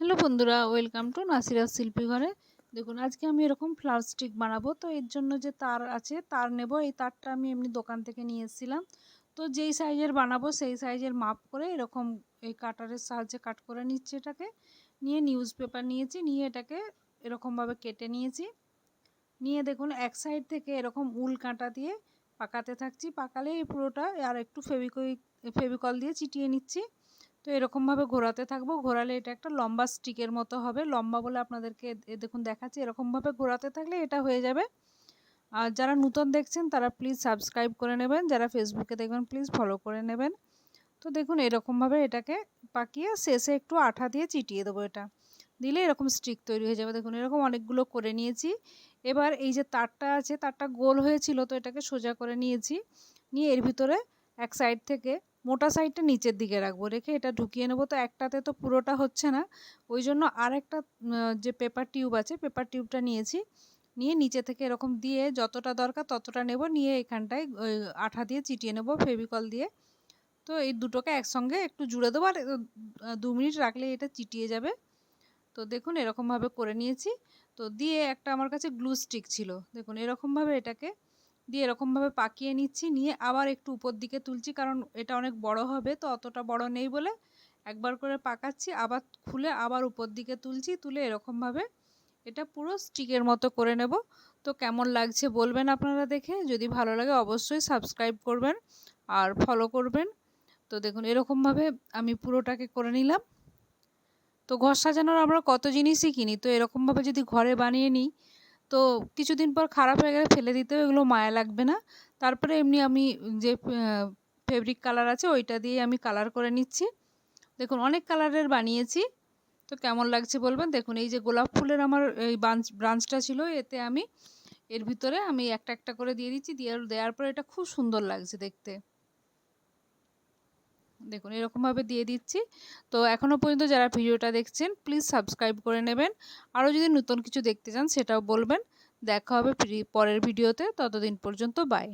Hello বন্ধুরা, welcome to নাসিরাজ শিল্পী ঘরে। দেখুন, আজকে আমি এরকম ফ্লাওয়ার স্টিক বানাবো। তো এর জন্য যে তার আছে, তার নেব। এই তারটা আমি এমনি দোকান থেকে নিয়ে এসেছিলাম। তো যেই সাইজের বানাবো, সেই সাইজের মাপ করে এরকম এই কাটারের সাহায্যে কাট করে নিচ্ছি এটাকে। নিয়ে নিউজ পেপার নিয়েছি, নিয়ে এটাকে এরকমভাবে কেটে নিয়েছি। নিয়ে দেখুন, এক সাইড থেকে এরকম উল কাঁটা দিয়ে পাকাতে থাকছি। পাকালে এই পুরোটা আর একটু ফেবিকুইক ফেবিকল দিয়ে চিটিয়ে নিচ্ছি। তো এরকমভাবে ঘোরাতে থাকব। ঘোরালে এটা একটা লম্বা স্টিকের মতো হবে। লম্বা বলে আপনাদেরকে দেখুন দেখাচ্ছি। এরকমভাবে ঘোরাতে থাকলে এটা হয়ে যাবে। আর যারা নূতন দেখছেন, তারা প্লিজ সাবস্ক্রাইব করে নেবেন। যারা ফেসবুকে দেখবেন প্লিজ ফলো করে নেবেন। তো দেখুন, এরকমভাবে এটাকে পাকিয়ে শেষে একটু আঠা দিয়ে চিটিয়ে দেবো এটা। দিলে এরকম স্টিক তৈরি হয়ে যাবে। দেখুন, এরকম অনেকগুলো করে নিয়েছি। এবার এই যে তারটা আছে, তারটা গোল হয়েছিল, তো এটাকে সোজা করে নিয়েছি। নিয়ে এর ভিতরে এক সাইড থেকে মোটা সাইডটা নিচের দিকে রাখব। রেখে এটা ঢুকিয়ে নেব। তো একটাতে তো পুরোটা হচ্ছে না। ওই জন্য আর একটা যে পেপার টিউব আছে পেপার টিউবটা নিয়েছি। নিয়ে নিচে থেকে এরকম দিয়ে যতটা দরকার ততটা নেব। নিয়ে এখানটায়, ওই আঠা দিয়ে চিটিয়ে নেব, ফেভিকল দিয়ে। তো এই দুটোকে একসঙ্গে একটু জুড়ে দেবো। আর দু মিনিট রাখলে এটা চিটিয়ে যাবে। তো দেখুন এরকমভাবে করে নিয়েছি। তো দিয়ে একটা আমার কাছে গ্লু স্টিক ছিল। দেখুন এরকমভাবে এটাকে দিয়ে এরকমভাবে পাকিয়ে নিচ্ছি, নিয়ে আবার একটু উপর দিকে তুলছি কারণ এটা অনেক বড় হবে তো অতটা বড় নেই বলে একবার করে পাকাচ্ছি, আবার খুলে আবার উপর দিকে তুলছি, তুলে এরকমভাবে এটা পুরো স্টিকের মতো করে নেব। তো কেমন লাগছে বলবেন আপনারা দেখে, যদি ভালো লাগে অবশ্যই সাবস্ক্রাইব করবেন আর ফলো করবেন। তো দেখুন এরকমভাবে আমি পুরোটাকে করে নিলাম। তো ঘর সাজানোর আমরা কত জিনিসই কিনি, তো এরকমভাবে যদি ঘরে বানিয়ে নিই তো কিছুদিন পর খারাপ হয়ে গেলে ফেলে দিতেও এগুলো মায়া লাগবে না। তারপরে এমনি আমি যে ফেব্রিক কালার আছে ওইটা দিয়ে আমি কালার করে নিচ্ছি। দেখুন অনেক কালারের বানিয়েছি। তো কেমন লাগছে বলবেন? দেখুন এই যে গোলাপ ফুলের আমার এই ব্রাঞ্চ ব্রাঞ্চটা ছিল এতে আমি, এর ভিতরে আমি একটা একটা করে দিয়ে দিচ্ছি। দিয়ে দেওয়ার পরে এটা খুব সুন্দর লাগছে দেখতে। দেখুন, এরকমভাবে দিয়ে দিচ্ছি। তো এখনও পর্যন্ত যারা ভিডিওটা দেখছেন প্লিজ সাবস্ক্রাইব করে নেবেন। আরও যদি নতুন কিছু দেখতে চান, সেটাও বলবেন। দেখা হবে পরের ভিডিওতে। ততদিন পর্যন্ত বাই